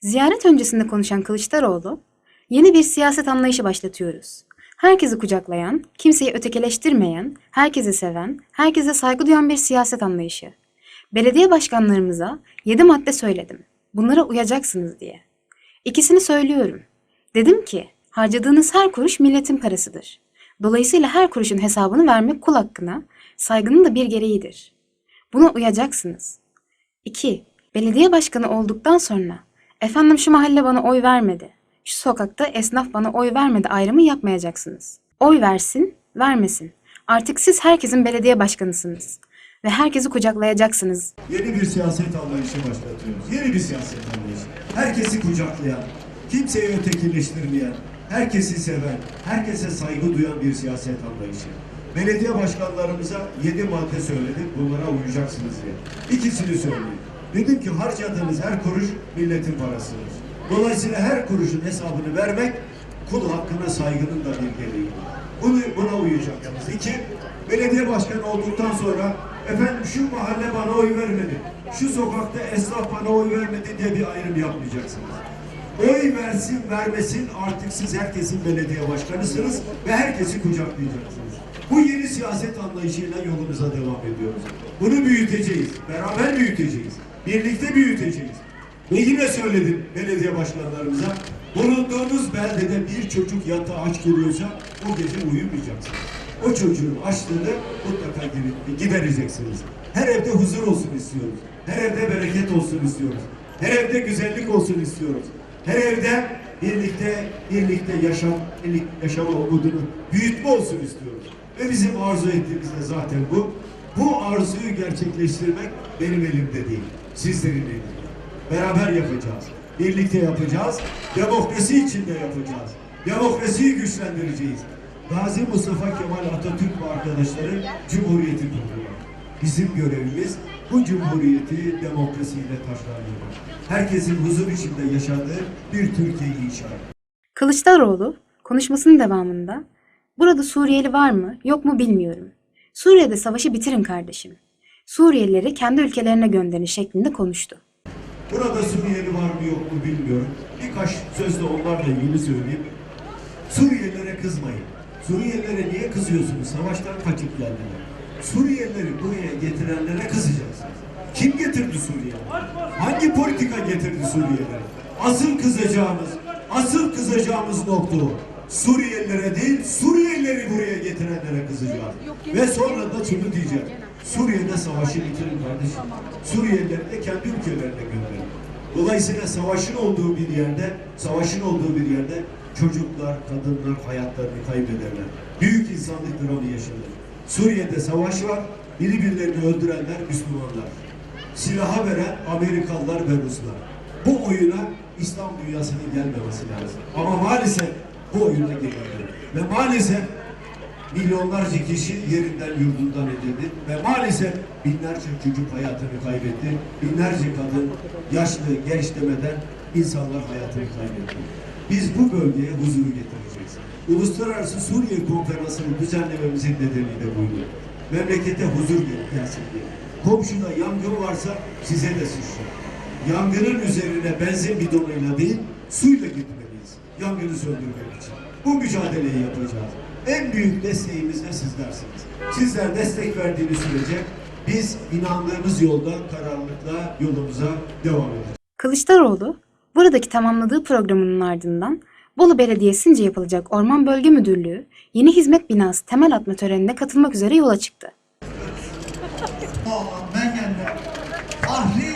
Ziyaret öncesinde konuşan Kılıçdaroğlu, yeni bir siyaset anlayışı başlatıyoruz. Herkesi kucaklayan, kimseyi ötekileştirmeyen, herkesi seven, herkese saygı duyan bir siyaset anlayışı. Belediye başkanlarımıza 7 madde söyledim. Bunlara uyacaksınız diye. İkisini söylüyorum. Dedim ki, harcadığınız her kuruş milletin parasıdır. Dolayısıyla her kuruşun hesabını vermek kul hakkına, saygının da bir gereğidir. Buna uyacaksınız. 2. Belediye başkanı olduktan sonra efendim şu mahalle bana oy vermedi. Şu sokakta esnaf bana oy vermedi ayrımı yapmayacaksınız. Oy versin, vermesin. Artık siz herkesin belediye başkanısınız ve herkesi kucaklayacaksınız. Yeni bir siyaset anlayışı başlatıyoruz. Yeni bir siyaset anlayışı. Herkesi kucaklayan, kimseyi ötekileştirmeyen, herkesi seven, herkese saygı duyan bir siyaset anlayışı. Belediye başkanlarımıza yedi madde söyledik, bunlara uyacaksınız diye. İkisini söyleyeyim. Dedim ki harcadığınız her kuruş milletin parasıdır. Dolayısıyla her kuruşun hesabını vermek kul hakkına saygının da bir gereği. Bunu, buna uyacaksınız. İki, belediye başkanı olduktan sonra efendim şu mahalle bana oy vermedi, şu sokakta esnaf bana oy vermedi diye bir ayrım yapmayacaksınız. Oy versin vermesin artık siz herkesin belediye başkanısınız ve herkesi kucaklayacaksınız. Bu yeni siyaset anlayışıyla yolumuza devam ediyoruz. Bunu büyüteceğiz, beraber büyüteceğiz, birlikte büyüteceğiz. Ve yine söyledim belediye başkanlarımıza, bulunduğunuz beldede bir çocuk yatağa aç geliyorsa o gece uyumayacaksınız. O çocuğun açlığını mutlaka gidereceksiniz. Her evde huzur olsun istiyoruz. Her evde bereket olsun istiyoruz. Her evde güzellik olsun istiyoruz. Her evde birlikte birlikte yaşam, birlik yaşama umudunu büyütme olsun istiyoruz. Ve bizim arzu ettiğimiz de zaten bu. Bu arzuyu gerçekleştirmek benim elimde değil. Sizlerin elinde. Beraber yapacağız. Birlikte yapacağız. Demokrasi içinde yapacağız. Demokrasiyi güçlendireceğiz. Gazi Mustafa Kemal Atatürk ve arkadaşları Cumhuriyeti kurdular. Bizim görevimiz bu cumhuriyeti demokrasiyle taşlandırmak. Herkesin huzur içinde yaşadığı bir Türkiye'yi inşa etmek. Kılıçdaroğlu konuşmasının devamında burada Suriyeli var mı yok mu bilmiyorum. Suriye'de savaşı bitirin kardeşim. Suriyelileri kendi ülkelerine gönderin şeklinde konuştu. Burada Suriyeli var mı yok mu bilmiyorum. Birkaç sözle onlarla ilgili söyleyeyim. Suriyelilere kızmayın. Suriyelilere niye kızıyorsunuz? Savaştan kaçıp geldiler. Suriyelileri buraya getirenlere kızacaksınız. Kim getirdi Suriyelileri? Hangi politika getirdi Suriyelileri? Asıl kızacağımız, asıl kızacağımız nokta o. Suriyelilere değil, Suriyelileri buraya getirenlere kızacağız. Ve sonra da şunu diyeceğim. Suriye'de savaşı bitirin kardeşim. Suriyelileri de kendi ülkelerine gönderin. Dolayısıyla savaşın olduğu bir yerde, savaşın olduğu bir yerde çocuklar, kadınlar hayatlarını kaybederler. Büyük insanlık dramı yaşanır. Suriye'de savaş var, birbirlerini öldürenler Müslümanlar. Silaha veren Amerikalılar ve Ruslar. Bu oyuna İslam dünyasının gelmemesi lazım. Ama maalesef bu oyuna geliyor. Ve maalesef milyonlarca kişi yerinden yurdundan edildi ve maalesef binlerce çocuk hayatını kaybetti. Binlerce kadın, yaşlı, genç demeden insanlar hayatını kaybetti. Biz bu bölgeye huzuru getireceğiz. Uluslararası Suriye Konferansı'nı düzenlememizin nedeni de buydu. Memlekete huzur gelsin diye. Komşuda yangın varsa size de sıçrar. Yangının üzerine benzin bidonuyla değil, suyla gitmeliyiz. Yangını söndürmek için. Bu mücadeleyi yapacağız. En büyük desteğimiz de sizlersiniz. Sizler destek verdiğiniz sürece biz inandığımız yolda kararlılıkla yolumuza devam edeceğiz. Kılıçdaroğlu buradaki tamamladığı programının ardından Bolu Belediyesi'nce yapılacak Orman Bölge Müdürlüğü yeni hizmet binası temel atma törenine katılmak üzere yola çıktı. Mengen'de ahli